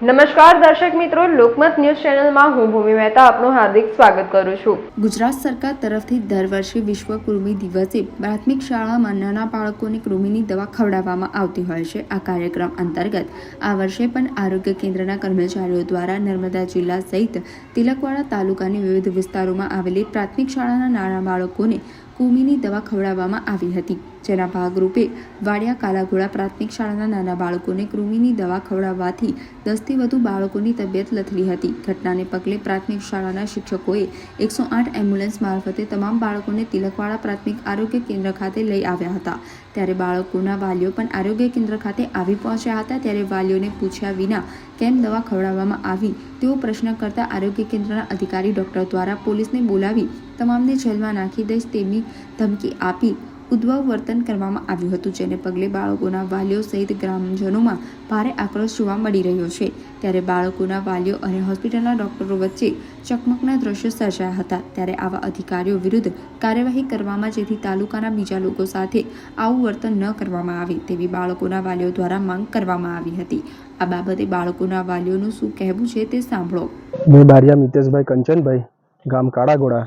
નમસ્કાર દર્શક મિત્રો, લોકમત ન્યૂઝ ચેનલમાં હું ભૂમિ મહેતા આપનું હાર્દિક સ્વાગત કરું છું. ગુજરાત સરકાર તરફથી દર વર્ષે વિશ્વ કૃમિ દિવસે પ્રાથમિક શાળામાં નાના બાળકોને કૃમિની દવા ખવડાવવામાં આવતી હોય છે. આ કાર્યક્રમ અંતર્ગત આ વર્ષે પણ આરોગ્ય કેન્દ્રના કર્મચારીઓ દ્વારા નર્મદા જિલ્લા સહિત તિલકવાડા તાલુકાની વિવિધ વિસ્તારોમાં આવેલી પ્રાથમિક શાળાના નાના બાળકોને કૃમિની દવા ખવડાવવામાં આવી હતી. જેના ભાગરૂપે વાડિયા કાલાઘોડા પ્રાથમિક શાળાના નાના બાળકોને કૃમિની દવા ખવડાવવાથી દસથી વધુ બાળકોની તબિયત લથડી હતી. ઘટનાને પગલે પ્રાથમિક શાળાના શિક્ષકોએ એકસો આઠ એમ્બ્યુલન્સ મારફતે તમામ બાળકોને તિલકવાડા પ્રાથમિક આરોગ્ય કેન્દ્ર ખાતે લઈ આવ્યા હતા. ત્યારે બાળકોના વાલીઓ પણ આરોગ્ય કેન્દ્ર ખાતે આવી પહોંચ્યા હતા. ત્યારે વાલીઓને પૂછ્યા વિના કેમ દવા ખવડાવવામાં આવી? તેવો પ્રશ્ન કરતા આરોગ્ય કેન્દ્રના અધિકારી ડોક્ટર દ્વારા પોલીસને બોલાવી તમામને જેલમાં નાખી દઈશ તેમની ધમકી આપી ઉદ્ભવ વર્તન કરવામાં આવ્યું હતું, જેને પગલે બાળકોના વાલીઓ સહિત ગ્રામજનોમાં ભારે આક્રોશ જોવા મળી રહ્યો છે. ત્યારે બાળકોના વાલીઓ અને હોસ્પિટલના ડોક્ટરો વચ્ચે ચકમકના દ્રશ્યો સર્જાયા હતા. ત્યારે આવા અધિકારીઓ વિરુદ્ધ કાર્યવાહી કરવામાં, જેથી તાલુકાના બીજા લોકો સાથે આવું વર્તન ન કરવામાં આવે તેવી બાળકોના વાલીઓ દ્વારા માંગ કરવામાં આવી હતી. આ બાબતે બાળકોના વાલીઓનું શું કહેવું છે તે સાંભળો. મેં બારિયા મિતેશભાઈ કંચનભાઈ, ગામ કાળાગોડા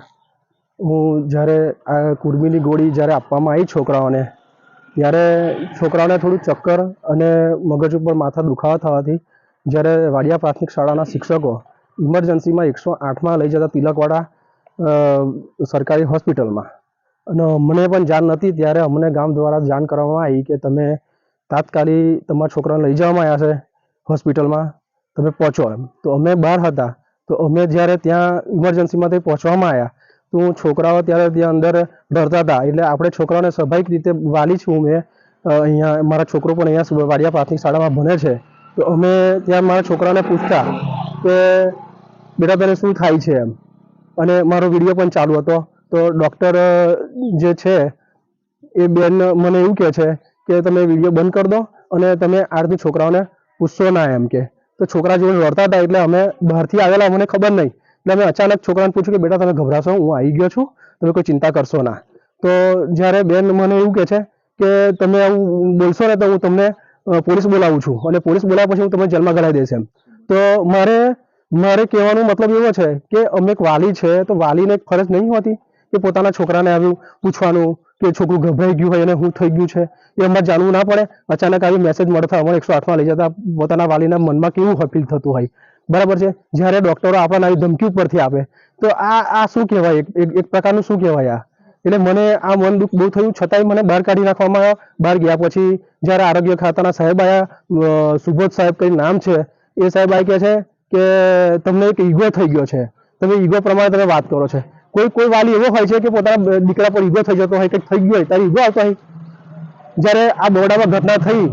હું જ્યારે આ કુર્મીની ગોળી જ્યારે આપવામાં આવી છોકરાઓને, ત્યારે છોકરાઓને થોડું ચક્કર અને મગજ ઉપર માથા દુખાવા થવાથી જ્યારે વાડિયા પ્રાથમિક શાળાના શિક્ષકો ઇમરજન્સીમાં એકસો આઠમાં લઈ જતા તિલકવાડા સરકારી હોસ્પિટલમાં. અને અમને પણ જાણ નથી ત્યારે અમને ગામ દ્વારા જાણ કરવામાં આવી કે તમે તાત્કાલિક તમારા છોકરાને લઈ જવામાં આવ્યા છે હોસ્પિટલમાં, તમે પહોંચો એમ. તો અમે બહાર હતા, તો અમે જ્યારે ત્યાં ઇમરજન્સીમાંથી પહોંચવામાં આવ્યા તો છોકરાઓ ત્યારે ત્યાં અંદર ડરતા હતા. એટલે આપણે છોકરાઓને સ્વાભાવિક રીતે વાલી છું મેં. અહીંયા મારા છોકરો પણ અહીંયા વાડિયા પ્રાથમિક શાળામાં ભણે છે. તો અમે ત્યાં મારા છોકરાને પૂછતા કે, બેટા તને શું થાય છે એમ? અને મારો વીડિયો પણ ચાલુ હતો. તો ડૉક્ટર જે છે, એ બેન મને એવું કહે છે કે, તમે વીડિયો બંધ કરી દો અને તમે આ છોકરાઓને પૂછશો ના એમ કે. તો છોકરા જેવું રડતા હતા એટલે અમે બહારથી આવેલા, મને ખબર નહીં. એટલે અમે અચાનક છોકરાને પૂછ્યું કે, બેટા, તમે ગભરાશો? હું આવી ગયો છું. તમે કોઈ ચિંતા કરશો ના. તો જ્યારે બેન મને એવું કહે છે કે, તમે આવું બોલશો ને તો હું તમને પોલીસ બોલાવું છું અને પોલીસ બોલાવ્યા પછી હું તમને જેલમાં ગળાવી દઈશ એમ. તો મારે મારે કહેવાનો મતલબ એવો છે કે, અમે એક વાલી છે, તો વાલીને એક ફરજ નહીં હોતી કે પોતાના છોકરાને આવ્યું પૂછવાનું કે છોકરું ગભરાઈ ગયું હોય અને શું થઈ ગયું છે? એ અમારે જાણવું ના પડે. અચાનક આવી મેસેજ મળતા અમારે એકસો આઠમાં લઈ જતા પોતાના વાલીના મનમાં કેવું ફીલ થતું હોય? બરાબર છે? જ્યારે ડોક્ટરો આપણને આવી ધમકી ઉપરથી આપે. તો આ આ શું કહેવાય? એક- પ્રકારનું શું કહેવાય આ? એટલે મને આ મન દુઃખ બહુ થયું, છતાંય મને બહાર કાઢી નાખવામાં આવ્યા. બહાર ગયા પછી જ્યારે આરોગ્ય ખાતાના સાહેબ આવ્યા સુબોધ સાહેબ કઈ નામ છે, એ સાહેબ આ કહે છે કે તમને એક ઈગો થઈ ગયો છે. તમે ઈગો પ્રમાણે તમે વાત કરો છો. કોઈ કોઈ વાલી એવો હોય છે કે પોતાના દીકરા પર ઈગો થઈ જતો હોય, કંઈક થઈ ગયો હોય ત્યારે ઈગો આવતો હોય. જ્યારે આ બોરડામાં ઘટના થઈ,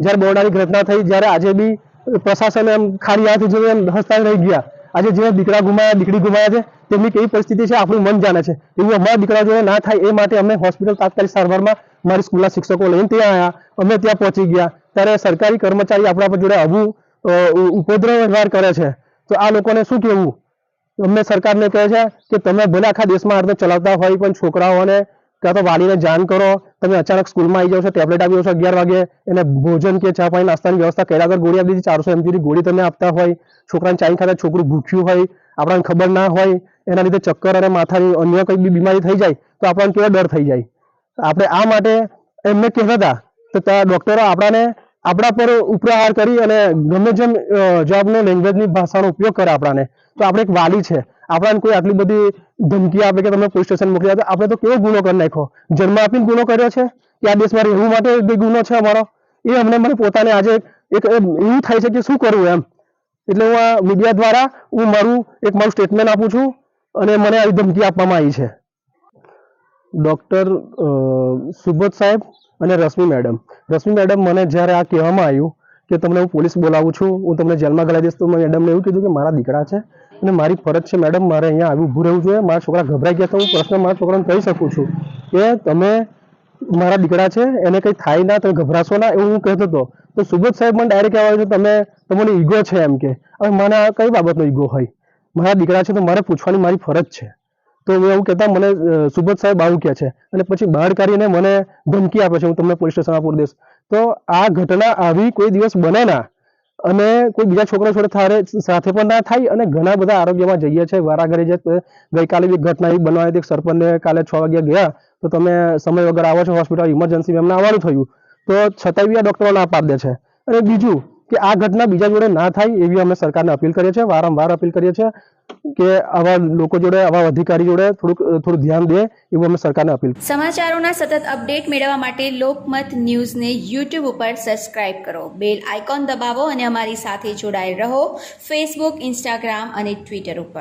જ્યારે બોરડાની ઘટના થઈ, જ્યારે આજે બી પ્રશાસન એમ ખાલી હાથ જોઈને એમ હસતા રહી ગયા. આજે જે દીકરા ગુમાયા, દીકરી ગુમાયા છે, તેમની કેવી પરિસ્થિતિ છે, આપણું મન જાણે છે. એવું અમારા દીકરા જોડે ના થાય એ માટે અમે હોસ્પિટલ તાત્કાલિક સારવારમાં મારી સ્કૂલના શિક્ષકો લઈને ત્યાં આવ્યા અમે ત્યાં પહોંચી ગયા. ત્યારે સરકારી કર્મચારી આપણા પર જોડે આવું ઉપદ્રવ વ્યવહાર કરે છે. તો આ લોકોને શું કહેવું? અમને સરકારને કહે છે કે તમે ભલે આખા દેશમાં આ રીતે ચલાવતા હોય, પણ છોકરાઓને કાં તો વાલીને જાણ કરો તમે અચાનક સ્કૂલમાં આવી જાઓ છો, ટેબ્લેટ આવી જશો અગિયાર વાગે એને ભોજન કે ચા પાણી નાસ્તાની વ્યવસ્થા કર્યા વગર ગોળી આપી દીધી, ચારસો એમજીની ગોળી તમે આપતા હોય, છોકરાને ચાઈ ખાતા છોકરું ભૂખ્યું હોય, આપણને ખબર ના હોય, એના લીધે ચક્કર અને માથાની અન્ય કંઈ બી બીમારી થઈ જાય, તો આપણને કેવો ડર થઈ જાય. આપણે આ માટે એમને કહેતા હતા તો ડોક્ટરો આપણાને આપણા પર ઉપરાહાર કરી અને ગમે જેમ જવાબનો લેંગ્વેજની ભાષાનો ઉપયોગ કરે આપણાને. તો આપણે એક વાલી છે આપણાને કોઈ આટલી બધી ધમકી આપે કે તમે પોલીસ સ્ટેશન મોકલી આપો આપણે તો કેવો ગુનો કરી નાખ્યો? જન્મ આપીને ગુનો કર્યો છે? કે આ દેશમાં રહેવું માટે બે ગુનો છે અમારો? એ અમને મને પોતાને આજે એક એવું થાય છે કે શું કરવું એમ? એટલે હું આ મીડિયા દ્વારા હું મારું એક મારું સ્ટેટમેન્ટ આપું છું અને મને આવી ધમકી આપવામાં આવી છે. ડૉક્ટર સુબોધ સાહેબ અને રશ્મિ મેડમ રશ્મિ મેડમ મને જ્યારે આ કહેવામાં આવ્યું કે તમને હું પોલીસ બોલાવું છું, હું તમને જેલમાં ગળાઈ દઈશ, તો મેડમને એવું કીધું કે મારા દીકરા છે અને મારી ફરજ છે મેડમ, મારે અહીંયા આવી ઊભું રહેવું જોઈએ. મારા છોકરા ગભરાઈ ગયા તો હું પ્રશ્ન મારા છોકરાને કહી શકું છું કે તમે મારા દીકરા છે, એને કંઈ થાય ના, તમે ગભરાશો ના એવું હું કહેતો હતો. તો સુબોધ સાહેબ મને ડાયરેક્ટ કહેવા છે, તમે તમને ઈગો છે એમ કે. હવે મને કઈ બાબતનો ઈગો હોય? મારા દીકરા છે તો મારે પૂછવાની મારી ફરજ છે. તો હું એવું કહેતા મને સુબોધ સાહેબ આવું કહે છે. અને પછી બહાર કાઢીને મને ધમકી આપે છે, હું તમને પોલીસ સ્ટેશન આપું દઈશ. તો આ ઘટના આવી કોઈ દિવસ બને ના. અને કોઈ બીજા છોકરા જોડે થારે, સાથે પણ ના થાય અને ઘણા બધા આરોગ્યમાં જઈએ છે. વારાઘરે જે ગઈકાલે બી ઘટના એવી બનવાની હતી સરપંચને કાલે છ વાગ્યા ગયા, તો તમે સમય વગર આવો છો હોસ્પિટલ ઇમરજન્સી એમને આવવાનું થયું. તો છતાંય બી આ ડોક્ટરો ના પાડી દે છે. અને બીજું કે આ ઘટના બીજા જોડે ના થાય એવી અમે સરકારને અપીલ કરીએ છીએ, વારંવાર અપીલ કરીએ છીએ કે આવા લોકો જોડે, આવા અધિકારી જોડે થોડુંક, થોડું ધ્યાન દે એવું અમે સરકારને અપીલ સમાચારોના સતત અપડેટ મેળવવા માટે લોકમત ન્યૂઝને યુટ્યુબ ઉપર સબસ્ક્રાઇબ કરો. બેલ આઇકોન દબાવો અને અમારી સાથે જોડાયેલ રહો ફેસબુક, ઇન્સ્ટાગ્રામ અને ટ્વિટર ઉપર.